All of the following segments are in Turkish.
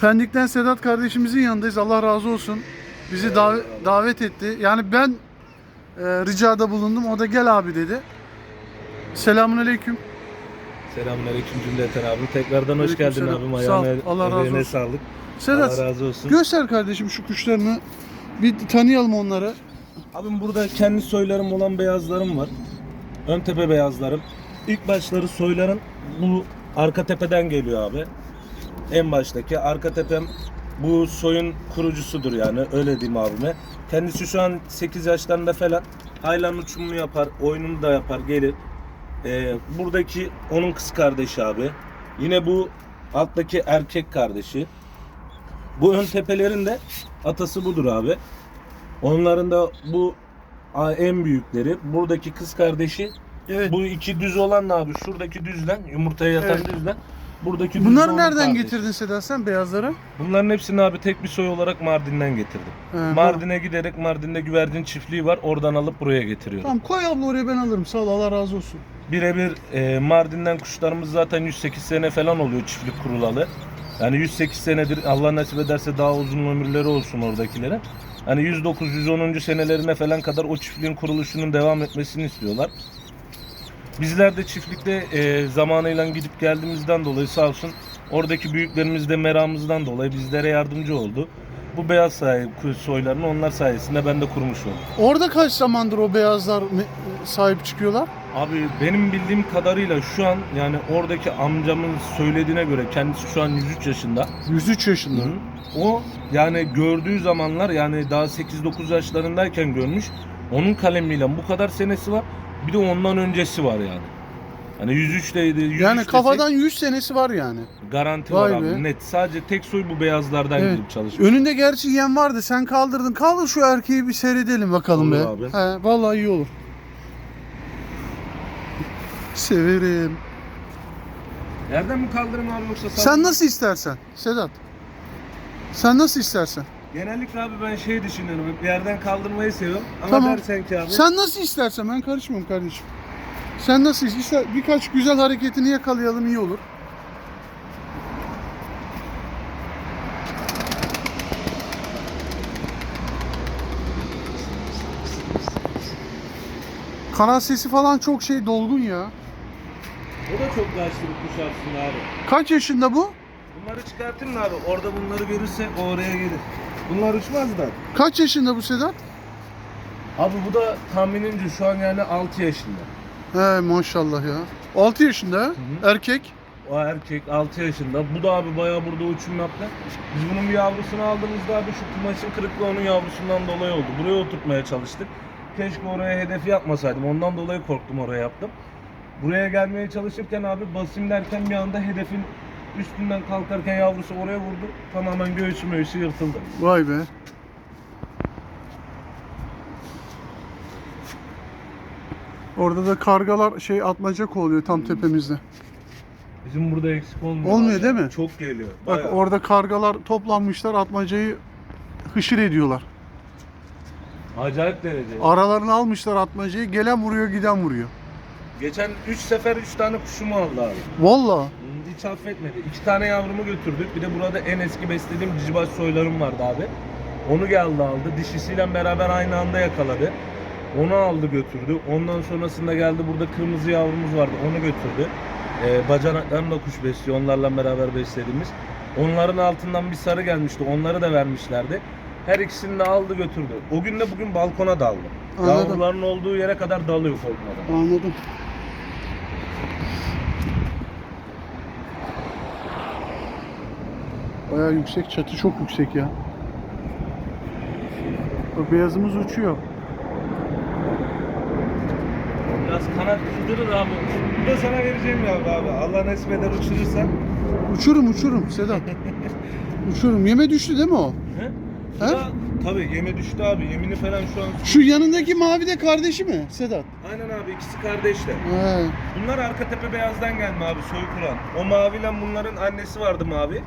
Pendik'ten Sedat kardeşimizin yanındayız. Allah razı olsun. Bizi dav- davet etti. Yani ben e, ricada bulundum. O da gel abi dedi. Selamun aleyküm. Selamünaleyküm cümleten abi. Tekrardan hoş geldin Aleykümselam. abim. Sağ ol. Ayağına, Allah razı olsun. sağlık. Sedat Allah razı olsun. göster kardeşim şu kuşlarını. Bir tanıyalım onları. abim burada kendi soylarım olan beyazlarım var. Ön tepe beyazlarım. İlk başları soyların bu arka tepeden geliyor abi. En baştaki arka tepem bu soyun kurucusudur yani öyle diyeyim abime. Kendisi şu an 8 yaşlarında falan. Haylan uçumunu yapar, oyununu da yapar, gelir. Ee, buradaki onun kız kardeşi abi. Yine bu alttaki erkek kardeşi. Bu ön tepelerin de atası budur abi. Onların da bu en büyükleri. Buradaki kız kardeşi. Evet. Bu iki düz olan da abi. Şuradaki düzlen, yumurtaya yatan Evet. düzlen. Buradaki Bunları nereden getirdin Sedat sen beyazları? Bunların hepsini abi tek bir soy olarak Mardin'den getirdim. He, Mardin'e giderek Mardin'de güvercin çiftliği var. Oradan alıp buraya getiriyorum. Tamam koy abla oraya ben alırım. Sağ ol Allah razı olsun. Birebir e, Mardin'den kuşlarımız zaten 108 sene falan oluyor çiftlik kurulalı. Yani 108 senedir Allah nasip ederse daha uzun ömürleri olsun oradakilere. Hani 109-110. senelerine falan kadar o çiftliğin kuruluşunun devam etmesini istiyorlar. Bizler de çiftlikte e, zamanıyla gidip geldiğimizden dolayı sağ olsun oradaki büyüklerimiz de meramımızdan dolayı bizlere yardımcı oldu. Bu beyaz sahip soylarını onlar sayesinde ben de kurmuş oldum. Orada kaç zamandır o beyazlar sahip çıkıyorlar? Abi benim bildiğim kadarıyla şu an yani oradaki amcamın söylediğine göre kendisi şu an 103 yaşında. 103 yaşında. O yani gördüğü zamanlar yani daha 8-9 yaşlarındayken görmüş. Onun kalemiyle bu kadar senesi var. Bir de ondan öncesi var yani. Hani 103'teydi. 103 Yani kafadan 100 senesi var yani. garanti Vay var be. abi. Net. Sadece tek soy bu beyazlardan Evet. gidip çalışmış. Önünde gerçi yem vardı. Sen kaldırdın. Kaldır şu erkeği bir seyredelim bakalım Olur be. abi. He, vallahi iyi olur. Severim. Yerden mi kaldırım abi yoksa sağ Sen nasıl istersen Sedat. Sen nasıl istersen. Genellikle abi ben şey düşünüyorum. hep Yerden kaldırmayı seviyorum. Ama Tamam. dersen ki abi. Sen nasıl istersen ben karışmıyorum kardeşim. Sen nasıl istersen birkaç güzel hareketini yakalayalım iyi olur. Kanal sesi falan çok şey dolgun ya. O da çok yaşlı bir kuş aslında abi. Kaç yaşında bu? Bunları çıkartın abi. Orada bunları görürse o oraya gelir. Bunlar uçmaz da. Kaç yaşında bu Sedat? Abi bu da tahminimce şu an yani 6 yaşında. He maşallah ya. 6 yaşında ha? erkek. O erkek 6 yaşında. Bu da abi bayağı burada uçum yaptı. Biz bunun bir yavrusunu aldığımızda abi şu kumaşın kırıklığı onun yavrusundan dolayı oldu. Buraya oturtmaya çalıştık. Keşke oraya hedef yapmasaydım. Ondan dolayı korktum oraya yaptım. Buraya gelmeye çalışırken abi basayım derken bir anda hedefin üstünden kalkarken yavrusu oraya vurdu. Tamamen göğsü möğüsü yırtıldı. Vay be. Orada da kargalar şey atmaca kovalıyor tam tepemizde. Bizim burada eksik olmuyor. Olmuyor abi. değil mi? Çok geliyor. Bak Bayağı. orada kargalar toplanmışlar atmacayı hışır ediyorlar. Acayip derece. Aralarını almışlar atmacayı gelen vuruyor giden vuruyor. Geçen 3 sefer 3 tane kuşumu aldı abi. Valla. Hiç affetmedi. 2 tane yavrumu götürdük. Bir de burada en eski beslediğim cicibaş soylarım vardı abi. Onu geldi aldı. Dişisiyle beraber aynı anda yakaladı. Onu aldı götürdü. Ondan sonrasında geldi burada kırmızı yavrumuz vardı. Onu götürdü. Ee, bacanaklarını da kuş besliyor. Onlarla beraber beslediğimiz. Onların altından bir sarı gelmişti. Onları da vermişlerdi. Her ikisini de aldı götürdü. O gün de bugün balkona daldı. Anladım. Yavruların olduğu yere kadar dalıyor korkmadan. Anladım. Baya yüksek çatı çok yüksek ya. Bak beyazımız uçuyor. Biraz kanat kıldırır abi. Bu da sana vereceğim ya abi. Allah nasip eder uçurursan. Uçurum uçurum Sedat. uçurum. Yeme düştü değil mi o? He? He? tabii yeme düştü abi. Yemini falan şu an... Şu yanındaki mavi de kardeşi mi Sedat? Aynen abi ikisi kardeşler. He. Bunlar arka tepe beyazdan gelme abi soy kuran. O maviyle bunların annesi vardı mavi.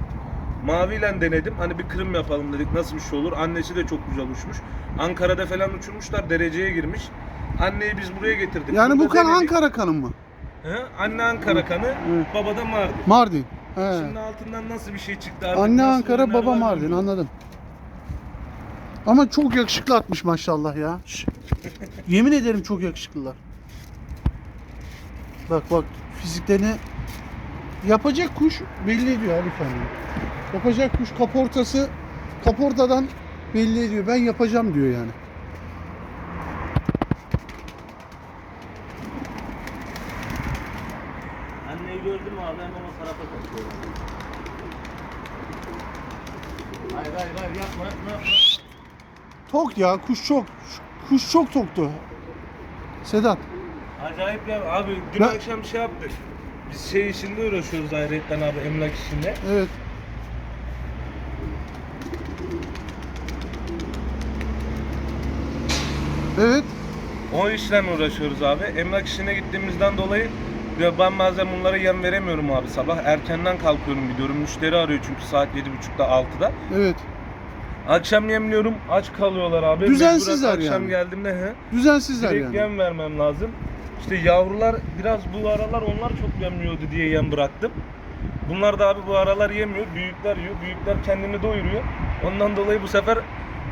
Maviyle denedim. Hani bir kırım yapalım dedik nasıl bir şey olur. Annesi de çok güzel uçmuş. Ankara'da falan uçurmuşlar. Dereceye girmiş. Anneyi biz buraya getirdik. Yani bu Burada kan denedik. Ankara kanı mı? He? Anne Ankara kanı, baba da Mardin. Mardin. He. Şimdi altından nasıl bir şey çıktı artık? Anne nasıl Ankara, baba var Mardin bilmiyorum. anladım. Ama çok yakışıklı atmış maşallah ya. Şş. Yemin ederim çok yakışıklılar. Bak bak fiziklerini yapacak kuş belli ediyor abi kendini. Yapacak kuş kaportası kaportadan belli ediyor. Ben yapacağım diyor yani. Anneyi gördüm abi hemen o tarafa kaçıyor. Hayır hayır hayır yapma yapma yapma. Tok ya kuş çok. Kuş çok toktu. Sedat. Acayip ya abi dün Ben- akşam şey yaptık. Biz şey işinde uğraşıyoruz ayrıca abi emlak işinde. Evet. Evet. O işle uğraşıyoruz abi. Emlak işine gittiğimizden dolayı ya ben bazen bunlara yem veremiyorum abi sabah. Erkenden kalkıyorum gidiyorum. Müşteri arıyor çünkü saat 7.30'da 6'da. Evet. Akşam yemliyorum aç kalıyorlar abi. Düzensizler Mecburen Akşam yani. geldiğimde he. Düzensizler Direkt yani. yem vermem lazım. İşte yavrular biraz bu aralar onlar çok yemliyordu diye yem bıraktım. Bunlar da abi bu aralar yemiyor. Büyükler yiyor. Büyükler kendini doyuruyor. Ondan dolayı bu sefer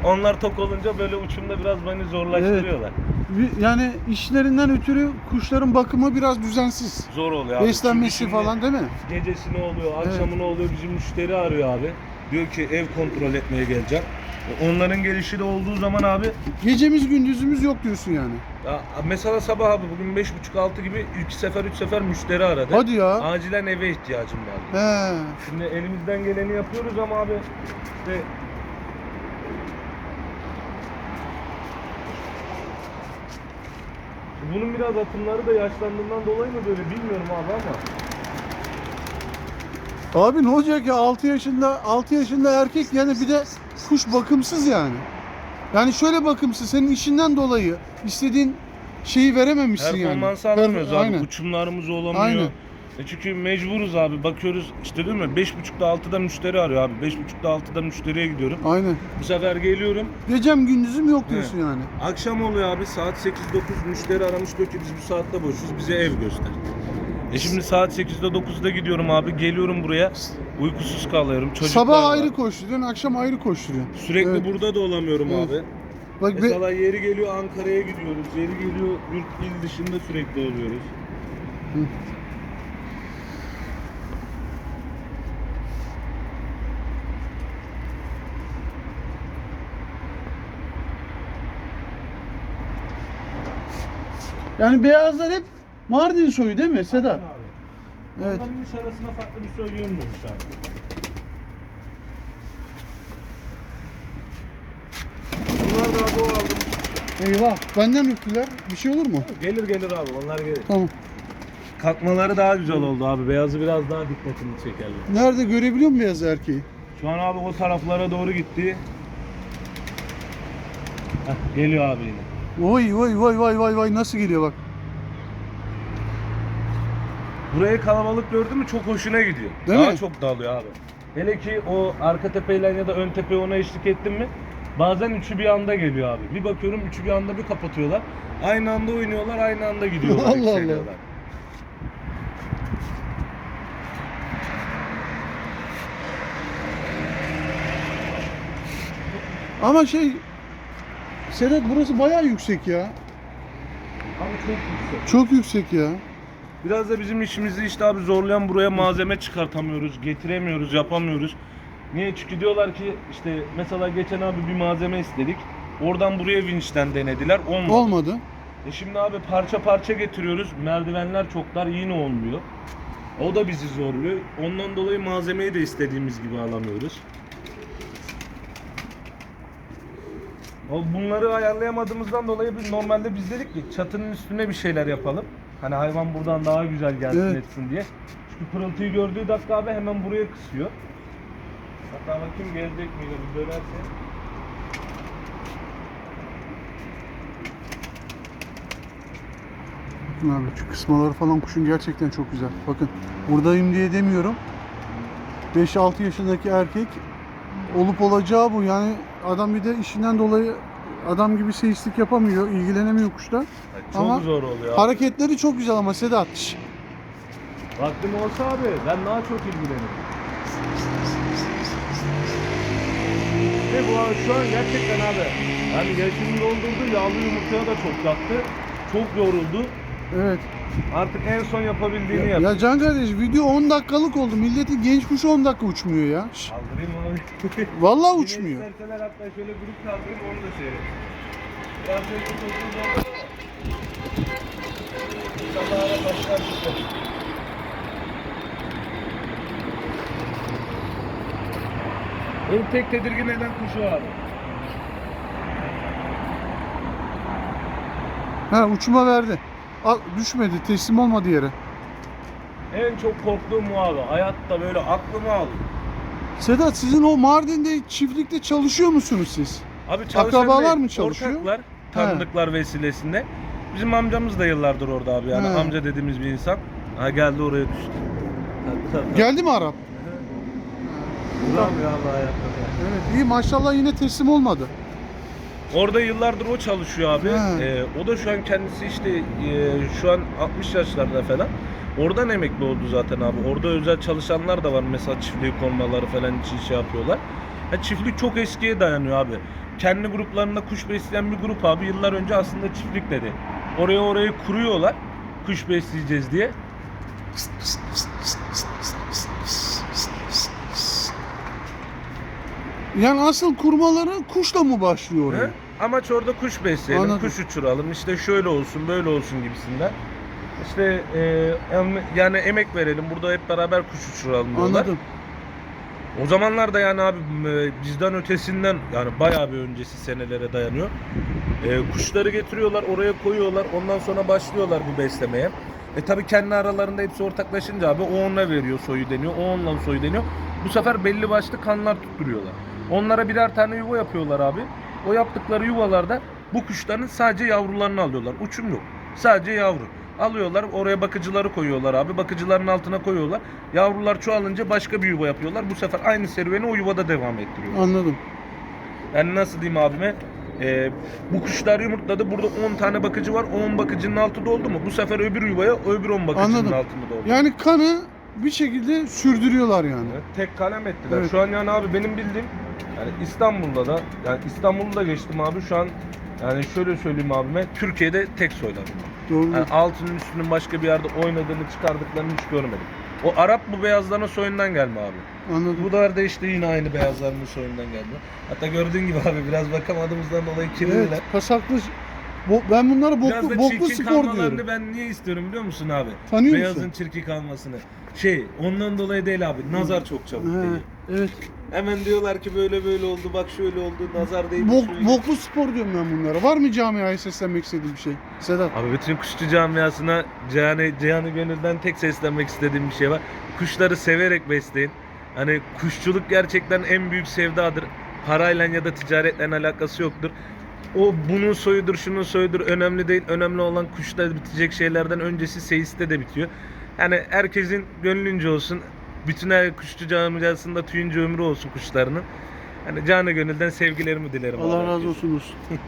onlar tok olunca böyle uçumda biraz beni zorlaştırıyorlar. Bir- Yani işlerinden ötürü kuşların bakımı biraz düzensiz. Zor oluyor abi. Beslenmesi Çünkü şimdi falan değil mi? Gecesi ne oluyor, akşamı ne oluyor bizim müşteri arıyor abi. Diyor ki ev kontrol etmeye geleceğim. Onların gelişi de olduğu zaman abi Gecemiz gündüzümüz yok diyorsun yani. ya mesela sabah abi bugün 5.30-6 gibi iki sefer üç sefer müşteri aradı. Hadi ya. Acilen eve ihtiyacım var. He. Şimdi elimizden geleni yapıyoruz ama abi işte bunun biraz atımları da yaşlandığından dolayı mı böyle bilmiyorum abi ama Abi ne olacak ya 6 yaşında 6 yaşında erkek yani bir de kuş bakımsız yani. Yani şöyle bakımsız senin işinden dolayı istediğin şeyi verememişsin yani. performans alamıyoruz Per- abi. Aynen. Uçumlarımız olamıyor. Aynen. E çünkü mecburuz abi. Bakıyoruz işte değil mi? 5.30'da 6'da müşteri arıyor abi. 5.30'da 6'da müşteriye gidiyorum. Aynen. Bu sefer geliyorum. Gecem gündüzüm yok diyorsun yani. Akşam oluyor abi saat 8-9 müşteri aramış diyor ki biz bu saatte boşuz bize ev göster. E şimdi saat 8'de 9'da gidiyorum abi geliyorum buraya uykusuz kalıyorum çocuklar Sabah var. ayrı koşturuyorsun, akşam ayrı koşturuyorsun. Sürekli Evet. burada da olamıyorum Evet. abi. Bak be- Mesela yeri geliyor Ankara'ya gidiyoruz. Yeri geliyor yurt il dışında sürekli oluyoruz. Yani beyazlar hep Mardin soyu değil mi Sedat? Abi. Evet. Onların iş arasına farklı bir soy yönmüyormuş abi. Bunlar da abi o aldım. Eyvah benden öptüler. Bir şey olur mu? Gelir gelir abi onlar gelir. Tamam. Kalkmaları daha güzel oldu abi. Beyazı biraz daha dikkatini çekerler. Nerede görebiliyor musun beyaz erkeği? Şu an abi o taraflara doğru gitti. Heh, geliyor abi yine. Vay vay vay vay vay vay nasıl geliyor bak. Burayı kalabalık gördün mü çok hoşuna gidiyor. Değil Daha mi? çok dağılıyor abi. Hele ki o arka tepeyle ya da ön tepe ona eşlik ettin mi bazen üçü bir anda geliyor abi. Bir bakıyorum üçü bir anda bir kapatıyorlar. Aynı anda oynuyorlar, aynı anda gidiyorlar. Allah Allah. yükseliyorlar. Ama şey Sedat burası bayağı yüksek ya. Abi çok yüksek. Çok yüksek ya. Biraz da bizim işimizi işte abi zorlayan buraya malzeme çıkartamıyoruz, getiremiyoruz, yapamıyoruz. Niye? Çünkü diyorlar ki işte mesela geçen abi bir malzeme istedik. Oradan buraya vinçten denediler. Olmadı. Olmadı. E şimdi abi parça parça getiriyoruz. Merdivenler çok dar yine olmuyor. O da bizi zorluyor. Ondan dolayı malzemeyi de istediğimiz gibi alamıyoruz. Bunları ayarlayamadığımızdan dolayı biz normalde biz dedik ki çatının üstüne bir şeyler yapalım. Hani hayvan buradan daha güzel gelsin Evet. etsin diye. Çünkü pırıltıyı gördüğü dakika abi hemen buraya kısıyor. Hatta bakayım gelecek mi bir dönerse. Bakın abi şu kısmaları falan kuşun gerçekten çok güzel. Bakın buradayım diye demiyorum. 5-6 yaşındaki erkek olup olacağı bu. Yani adam bir de işinden dolayı adam gibi seyislik yapamıyor, ilgilenemiyor kuşla. Yani çok Ama zor oluyor. Hareketleri çok güzel ama Sedat. Şş. Vaktim olsa abi ben daha çok ilgilenirim. Ve bu an- şu an gerçekten abi yani yaşını doldurdu yağlı yumurtaya da çok yattı. Çok yoruldu. Evet. Artık en son yapabildiğini Ya, yaptı. ya Can kardeş video 10 dakikalık oldu. Milletin genç kuşu 10 dakika uçmuyor ya. Kaldırayım abi. Vallahi uçmuyor. isterseler hatta şöyle grup kaldırayım onu da seyredin. Biraz önce ama. Sabahlara başlar işte. Benim tek tedirgin eden kuş o abi. Ha uçma verdi. Al, düşmedi, teslim olmadı yere. En çok korktuğum o abi. Hayatta böyle aklımı alıyor. Sedat sizin o Mardin'de çiftlikte çalışıyor musunuz siz? Abi çalışan Akrabalar değil, mı çalışıyor? Ortaklar, tanıdıklar vesilesinde. Bizim amcamız da yıllardır orada abi yani He. amca dediğimiz bir insan. Ha geldi oraya düştü. Geldi mi Arap? Ulan ya Allah hayatta. Evet iyi maşallah yine teslim olmadı. Orada yıllardır o çalışıyor abi. He. Ee, o da şu an kendisi işte e, şu an 60 yaşlarda falan. Oradan emekli oldu zaten abi. Orada özel çalışanlar da var. Mesela çiftliği korumaları falan için şey yapıyorlar. Ha, çiftlik çok eskiye dayanıyor abi. Kendi gruplarında kuş besleyen bir grup abi yıllar önce aslında çiftlik dedi. Oraya orayı kuruyorlar. Kuş besleyeceğiz diye. Yani asıl kurmaları kuşla mı başlıyor oraya? He? Amaç orada kuş besleyelim, Anladım. kuş uçuralım. İşte şöyle olsun, böyle olsun gibisinden. İşte e, yani emek verelim. Burada hep beraber kuş uçuralım diyorlar. Anladım. O zamanlar da yani abi bizden ötesinden yani bayağı bir öncesi senelere dayanıyor. E, kuşları getiriyorlar, oraya koyuyorlar. Ondan sonra başlıyorlar bu beslemeye. E tabi kendi aralarında hepsi ortaklaşınca abi o ona veriyor soyu deniyor, o onunla soyu deniyor. Bu sefer belli başlı kanlar tutturuyorlar. Onlara birer tane yuva yapıyorlar abi. O yaptıkları yuvalarda bu kuşların sadece yavrularını alıyorlar. Uçum yok. Sadece yavru. Alıyorlar oraya bakıcıları koyuyorlar abi. Bakıcıların altına koyuyorlar. Yavrular çoğalınca başka bir yuva yapıyorlar. Bu sefer aynı serüveni o yuvada devam ettiriyorlar. Anladım. Yani nasıl diyeyim abime? Ee, bu kuşlar yumurtladı. Burada 10 tane bakıcı var. O 10 bakıcının altı doldu mu? Bu sefer öbür yuvaya öbür 10 bakıcının Anladım. altında doldu. Yani kanı bir şekilde sürdürüyorlar yani. Tek kalem ettiler. Evet. Şu an yani abi benim bildiğim yani İstanbul'da da yani İstanbul'u da geçtim abi şu an yani şöyle söyleyeyim abime Türkiye'de tek soylar. Doğru. Yani altının üstünün başka bir yerde oynadığını çıkardıklarını hiç görmedim. O Arap bu beyazların soyundan gelme abi. Anladım. Bu da işte yine aynı beyazların soyundan gelme. Hatta gördüğün gibi abi biraz bakamadığımızdan dolayı kirliler. Evet, pasaklı. Bo- ben bunlara Biraz boklu, da boklu çirkin spor diyorum. ben niye istiyorum biliyor musun abi? Tanıyor Beyazın musun? çirkin kalmasını. Şey ondan dolayı değil abi. Nazar çok çabuk He, evet. Hemen diyorlar ki böyle böyle oldu bak şöyle oldu nazar değdi. Bok, şöyle. boklu spor diyorum ben bunlara. Var mı camiaya seslenmek istediğim bir şey? Sedat. Abi bütün kuşçu camiasına Cihan'ı Cihan'ı gönülden tek seslenmek istediğim bir şey var. Kuşları severek besleyin. Hani kuşçuluk gerçekten en büyük sevdadır. Parayla ya da ticaretle alakası yoktur. O bunun soyudur, şunun soyudur önemli değil. Önemli olan kuşta bitecek şeylerden öncesi seyiste de bitiyor. Yani herkesin gönlünce olsun. Bütün her kuşçu camiasında tüyünce ömrü olsun kuşlarının. Hani canı gönülden sevgilerimi dilerim. Allah razı olsun olsun.